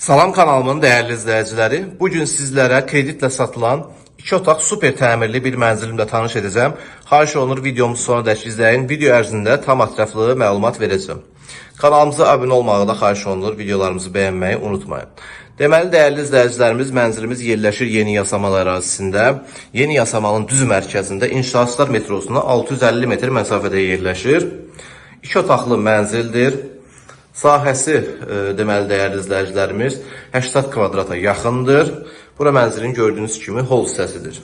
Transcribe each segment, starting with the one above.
Salam kanalımın dəyərli izləyiciləri. Bu gün sizlərə kreditlə satılan 2 otaq super təmirli bir mənzilimlə tanış edəcəm. Xahiş olunur videomuzu sonradək izləyin. Video ərzində tam ətraflı məlumat verəcəm. Kanalımıza abunə olmağı da xahiş olunur. Videolarımızı bəyənməyi unutmayın. Deməli dəyərli izləyicilərimiz, mənzilimiz yerləşir Yeni Yasamal ərazisində. Yeni Yasamalın düz mərkəzində İnşaatçılar metrosuna 650 metr məsafədə yerləşir. 2 otaqlı mənzildir. Sahəsi e, deməli dəyərli izləyicilərimiz 80 kvadrata yaxındır. Bura mənzilin gördüyünüz kimi hol hissəsidir.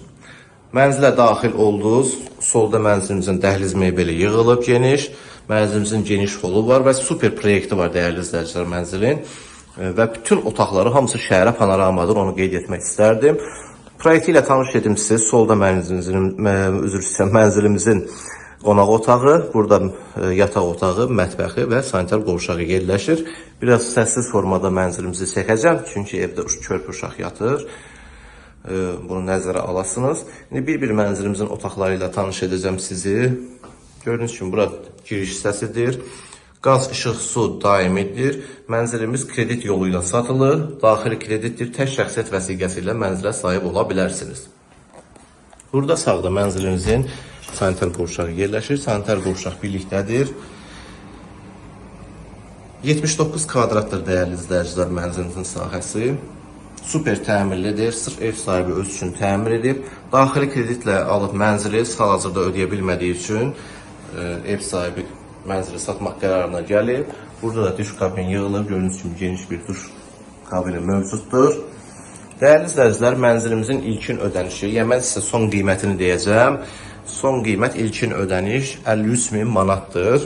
Mənzilə daxil oldunuz. Solda mənzilimizin dəhliz mebeli yığılıb geniş. Mənzilimizin geniş holu var və super proyekti var dəyərli izləyicilər mənzilin. E, Və bütün otaqları hamısı şəhərə panoramadır. Onu qeyd etmək istərdim. Proyekti ilə tanış edim sizi. Solda mənzilimizin, mə- üzr istəyirəm, mənzilimizin qonaq otağı, burada e, yataq otağı, mətbəxi və sanitar qovşağı yerləşir. Biraz səssiz formada mənzilimizi çəkəcəm, çünki evdə körpü uşaq yatır. E, Bunu nəzərə alasınız. İndi bir-bir mənzilimizin otaqları tanış edəcəm sizi. Gördüyünüz kimi bura giriş hissəsidir. Qaz, işıq, su daimidir. Mənzilimiz kredit yolu ilə satılır. Daxili kreditdir. Tək şəxsiyyət vəsiqəsi ilə mənzilə sahib ola bilərsiniz. Burada sağda mənzilimizin sanitar qovşağı yerləşir. Sanitar qovşaq birlikdədir. 79 kvadratdır dəyərli izləyicilər mənzilimizin sahəsi. Super təmirlidir. Sırf ev sahibi öz üçün təmir edib. Daxili kreditlə alıb mənzili hal-hazırda ödəyə bilmədiyi üçün e, ev sahibi mənzili satmaq qərarına gəlib. Burada da duş kabin yığılıb. Gördüyünüz kimi geniş bir duş kabini mövcuddur. Dəyərli izləyicilər, mənzilimizin ilkin ödənişi, yəni mən sizə son qiymətini deyəcəm. Son qiymət ilkin ödəniş 53 min manatdır.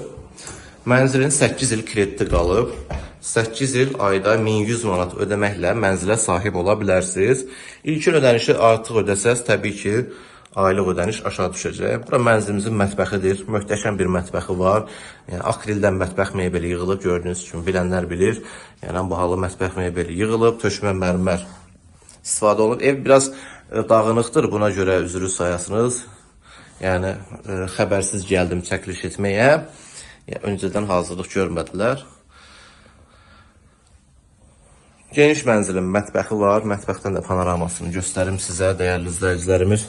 Mənzilin 8 il krediti qalıb. 8 il ayda 1100 manat ödəməklə mənzilə sahib ola bilərsiniz. İlkin ödənişi artıq ödəsəz, təbii ki, aylıq ödəniş aşağı düşəcək. Bura mənzilimizin mətbəxidir. Möhtəşəm bir mətbəxi var. Yəni akrildən mətbəx mebeli yığılıb, gördüyünüz kimi bilənlər bilir. Yəni bahalı mətbəx mebeli yığılıb, tökmə mərmər istifadə olunub. Ev biraz e, dağınıqdır, buna görə üzrü sayasınız. Yəni e, xəbərsiz gəldim çəkiliş etməyə. Yəni, öncədən hazırlıq görmədilər. Geniş mənzilin mətbəxi var. Mətbəxdən də panoramasını göstərim sizə dəyərli izləyicilərimiz.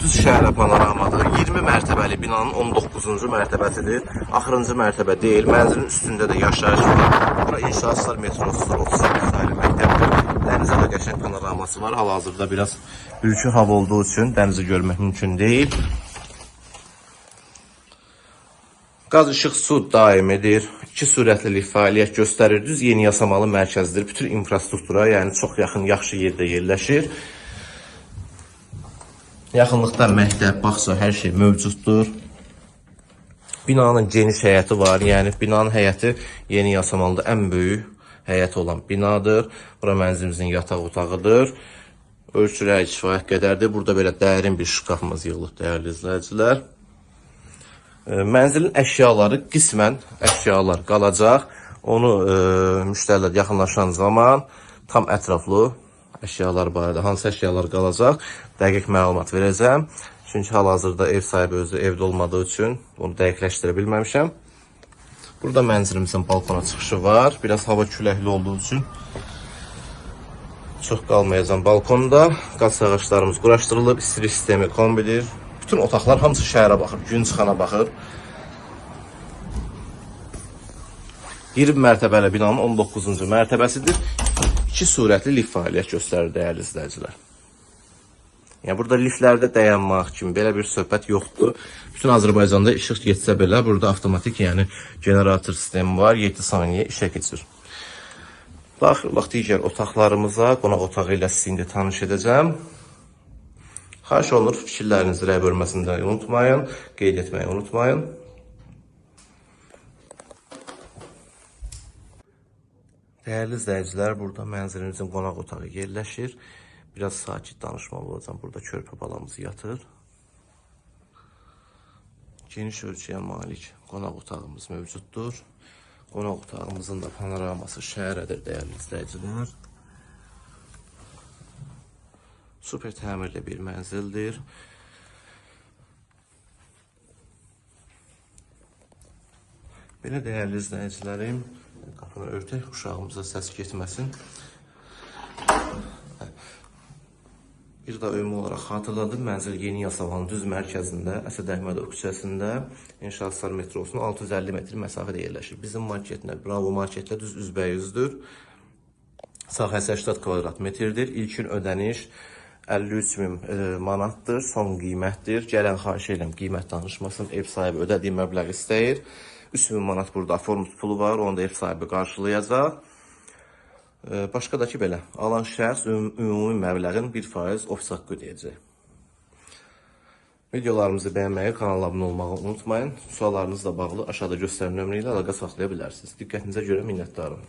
Düz şəhərə panoramadır. 20 mərtəbəli binanın 19-cu mərtəbəsidir. Axırıncı mərtəbə deyil. Mənzilin üstündə də yaşayış var. Bura İnşaatçılar. 38 dairə məktəbdir. Dənizə də qəşəng panoraması var. Hal-hazırda biraz bürkü hava olduğu üçün dənizi görmək mümkün deyil. Qaz, işıq, su daimidir. İki sürətlilik fəaliyyət göstərir. Düz yeni yasamalı mərkəzdir. Bütün infrastruktura, yəni çox yaxın, yaxşı yerdə yerləşir. Yaxınlıqda məktəb, bağça, hər şey mövcuddur. Binanın geniş həyəti var. Yəni binanın həyəti yeni yasamalıda ən böyük həyəti olan binadır. Bura mənzilimizin yataq otağıdır. Ölçüləri kifayət qədərdir. Burada belə dərin bir şkafımız yığılıb dəyərli izləyicilər. E, Mənzilin əşyaları qismən əşyalar qalacaq. Onu e, müştərilər yaxınlaşan zaman tam ətraflı əşyalar barədə hansı əşyalar qalacaq dəqiq məlumat verəcəm. Çünki hal-hazırda ev sahibi özü evdə olmadığı üçün onu dəqiqləşdirə bilməmişəm. Burada mənzilimizin balkona çıxışı var. Biraz hava küləkli olduğu üçün çox qalmayacağam balkonda. Qaz ağaclarımız quraşdırılıb, istilik sistemi kombidir. Bütün otaqlar hamısı şəhərə baxır, gün çıxana baxır. 20 mərtəbəli binanın 19-cu mərtəbəsidir. İki surətli lift fəaliyyət göstərir dəyərli izləyicilər. Yəni burada liftlərdə dayanmaq kimi belə bir söhbət yoxdur. Bütün Azərbaycanda işıq getsə belə burada avtomatik, yəni generator sistemi var, 7 saniyə işə keçir. Daxilıq digər otaqlarımıza, qonaq otağı ilə sizi indi tanış edəcəm. Xahiş olunur fikirlərinizi rəy bölməsində unutmayın, qeyd etməyi unutmayın. Dəyərli izləyicilər, burada mənzilimizin qonaq otağı yerləşir. Biraz sakit danışmalı olacağam. Burada körpə balamız yatır. Geniş ölçüyə malik qonaq otağımız mövcuddur. Qonaq otağımızın da panoraması şəhərədir dəyərli izləyicilər. Super təmirli bir mənzildir. Belə dəyərli izləyicilərim, Qapını örtək, uşağımıza səs getməsin. Bir də ümumi olaraq xatırladım, mənzil Yeni Yasavanın düz mərkəzində, Əsəd Əhmədov küçəsində İnşaatlar metrosunun 650 metr məsafədə yerləşir. Bizim marketlə, Bravo marketlə düz üzbəyüzdür. Sahəsi 80 kvadrat metrdir. İlkin ödəniş 53 min e, manatdır. Son qiymətdir. Gələn xahiş edirəm qiymət danışmasın. Ev sahibi ödədiyi məbləğ istəyir. 3 min manat burada aformus pulu var. Onu da ev sahibi qarşılayacaq. Başqa da ki belə, alan şəxs üm- ümumi məbləğin 1% ofis haqqı ödəyəcək. Videolarımızı bəyənməyi, kanala abunə olmağı unutmayın. Suallarınızla bağlı aşağıda göstərilən nömrə ilə əlaqə saxlaya bilərsiniz. Diqqətinizə görə minnətdarım.